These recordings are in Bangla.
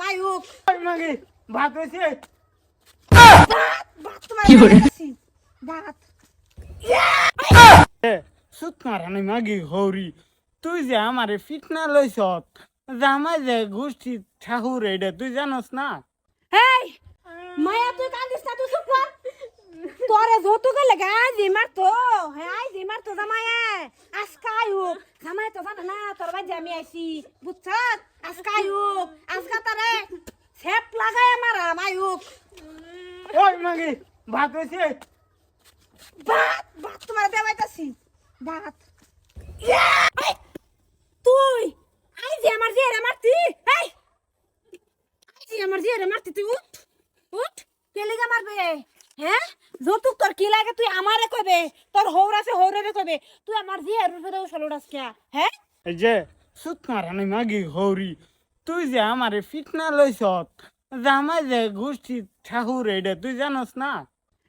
মায়ুক মাগে ভাত হয়েছে? ভাত তোমার দিতেছি ভাত। সুত মারানি মাগি হৌরি তুই যে আমারে ফিটনা লইছত জামাই যে গোষ্ঠী ঠাকুর এটা তুই জানস না? হেই মায়া তুই কান্দিস না তুই চুপ কর যৌতুকে লেগে আজ মারতো হ্যাঁ আজ মারতো জামাইয়ে আজকা আয়ুক জামাই তো জানে না তোর বাড়ি আমি আইছি বুঝছ আজকা আয়ুক আজকা তারে সেপ লাগায় আমার মায়ুক ওই মাগি ভাত হয়েছে? ভাত ভাত তোমার দেওয়াইতাছি ভাত। এই, তুই আই যে আমার যে রে মারতি এই! আই যে আমার যে রে মারতি তুই উঠ উঠ কে লেগে মারবে হ্যাঁ? যৌতুক তোর কি লাগে? তুই আমারে কবে। তোর হৌর আছে হৌরে কইবে তুই আমার উছলুড়াস কে হ্যাঁ এই যে সুত মারানি মাগি হৌরি তুই যে আমারে ফিটনা লইছত জামাই যে গোষ্ঠী ঠাকুর এটা তুই জানস না?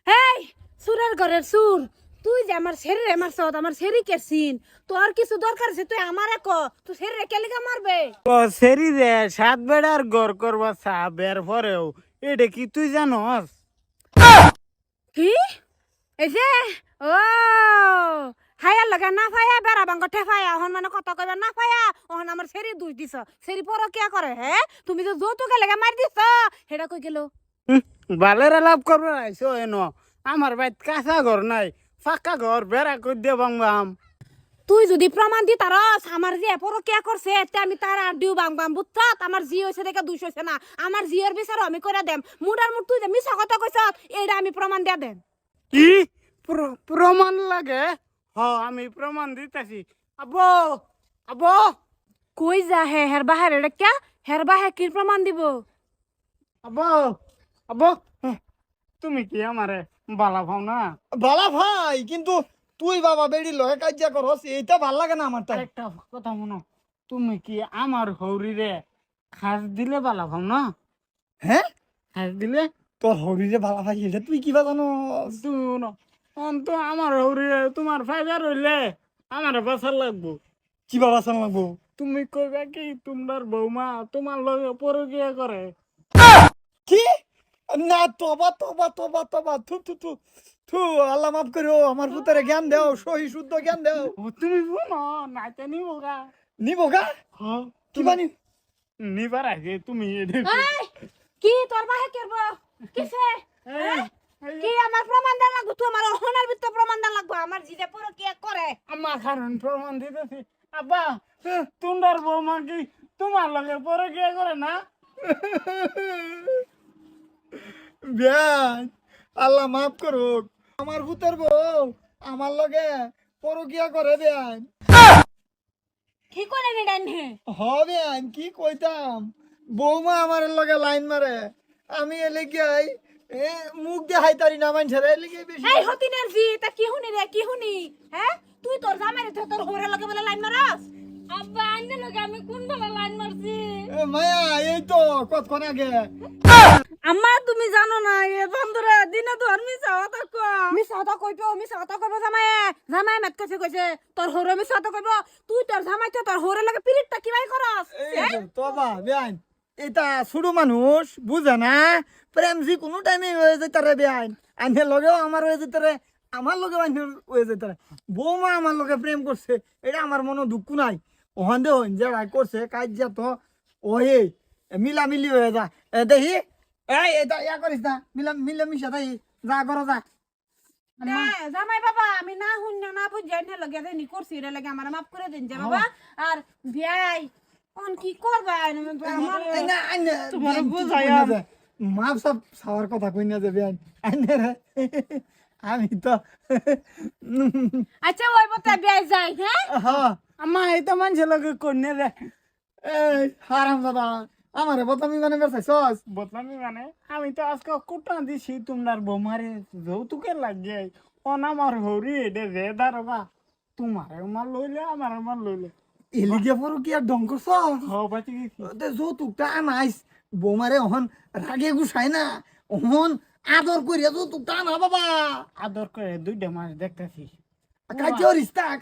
এই সুরের ঘরের সুর তুই যে আমার শরীরে মারছত আমার শরীরকে সিন তোর কিছু দরকার আছে তুই আমারে ক। তুই শরীরে কে লেগে মারবে ও সেরি রে সাত বেড়ার গড় করবা চা বের পরেও এটা কি তুই জানস কি এই যে ও হায়ার লগা না ফায়া বেড়া বাঙ্গ ঠেফায়া হন মানে কত কইবা না ফায়া ওহন আমার সেরি দুষ দিছ সেরি পর কিয়া করে হে তুমি তো যৌতুকে লেগে মার দিছ হেডা কই গেল বালের লাভ করবে আইসো এন আমার বাইত কাঁচা ঘর নাই ফাঁকা ঘর বেড়া করে দিয়ে বাংবাম তুই যদি প্রমাণ দি তারস আমার যে পর কে করছে তে আমি তার আডিও বাংবাম বুঝছত আমার জি হইছে দেখে দুষ হইছে না। আমার জিয়ের বিচার আমি করে দেম। মুডার মুড তুই যে মিছা কথা কইছ এইটা আমি প্রমাণ দিয়া দেম। কি? প্র- প্রমাণ লাগে? হ আমি প্রমাণ দিতেছি। আবো আবো কই যা হে হের বাহারে রেখা হের বাহে কি প্রমাণ দিব? আবো আবো তুমি কি আমারে বালা পাও না? বালা ভাই কিন্তু তুই বাবা বেড়ি লয়ে কাজিয়া করস এইটা ভালো লাগে না আমার তাই। একটা কথা মনো তুমি কি আমার হৌরি রে খাস দিলে বালা পাও না? হ্যাঁ? খাস দিলে? তোর হরিরে বালা ভাই এটা তুই কিবা জানো তুমি মনো তো আমার হৌরি রে তোমার ফাইবার হইলে আমার বাসার লাগবো। কি বাবা সান লাগবো? তুমি কইবা কি তোমার বৌমা তোমার লগে পরকিয়া করে। কি? না তবা তবা তবা তবা থু থু থু থু আল্লাহ মাফ করো আমার পুতরে জ্ঞান দেও সহি শুদ্ধ জ্ঞান দেও। ও তুমি শুনো নাইতে নিব গা নিব গা হ্যাঁ কিবা নি নিবার আগে তুমি কি তোর বাহে করব? কিসে? হ্যাঁ? কি আমার প্রমাণ দেন লাগবো? তুই আমার অহনার ভিতরে প্রমাণ দেন লাগবো? আমার জিদে পরে কে করে। আমার কারণ প্রমাণ দিতেছি। আব্বা তোমার বৌমা কি তোমার লগে পরকিয়া করে না? বিয়ান আল্লাহ মাফ করো আমার পুতর বউ আমার লগে পরকিয়া করে বিয়ান কি করে নি ডান হে হবে আমি কি কইতাম? বৌমা আমার লগে লাইন মারে আমি এলে গিয়াই এ মুখ দেখাই তারি না মানুষের এলে গিয়ে বেশি। এই হতিনের জি তা কি হুনি রে কি হুনি হ্যাঁ? তুই তোর জামাই রে তোর হোরে লগে বলে লাইন মারাস? আব্বা লগে আমি কোন লাইন মারছি? এ মায়া এই তো কতক্ষণ আগে? আম্মা তুমি জানো না এ বন্ধুরা দিনে তো আর মিছা কথা কো মিছা কথা কইতো মিছা কথা কইবো জামাই জামাই মেত কইছে কইছে তোর হোরে মিছা কথা কইবো তুই তোর জামাই তো তোর হোরে লগে পিরিটটা কিবাই করস? এই বা বেআইন। এটা ছোট মানুষ বুঝে না প্রেম যে কোনো টাইমে হয়ে যেতে রে বেআইন। আইনের লগেও আমার হয়ে যেতে রে আমার লগে আইনের হয়ে যেতে রে বৌমা আমার লগে প্রেম করছে এটা আমার মনে দুঃখ নাই। ওখান দে হইন যে রাই করছে কাজ যা তো ওই মিলামিলি হয়ে যা এ দেখি এই এটা ইয়া করিস না মিলা মিলে মিশা তাই যা করো যা। জামাই বাবা আমি না শুন না বুঝাই না লগে দেনি করছি রে লাগে আমার মাফ করে দিন যে বাবা। আর বিয়াই কোন কি করবা তোমার বুঝাই। মাপ সব খাওয়ার কথা কই না যে বেআইন আইনে রে। আমি তো আচ্ছা ওই বতা বিয়াই যাই হ্যাঁ? হ্যাঁ আমার এই তো মানুষের লগে কন্যা রে। এই হারাম দাদা আমারে বতামি মানে বেসাইছস বদলামি মানে? আমি তো আজকে কুটা দিছি তোমার বৌমারে যৌতুকে লাগে। অন আমার হৌরি এটা রে দারবা তোমার আমার লইলে আমার আমার লইলে। এলিগে পর কি আর ডং করছ? হবাতি গেছি। তে যৌতুকটা আনাইস। বৌমারে অহন রাগে গুছাই না। অহন আদর করিয়া তো আনা বাবা। আদর করে দুইটা মাস দেখতেছি।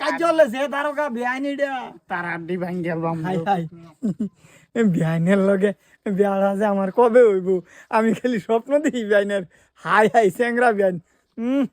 কার্য হলে যে দারোগা বেআইনি এটা দি আড্ডি ভাঙ্গেল বাম হাই হাই। বিয়াইনের লগে বিয়ারা আছে আমার কবে হইব? আমি খালি স্বপ্ন দেখি বিয়াইনের। হাই হাই স্যাংরা বিহাইন হুম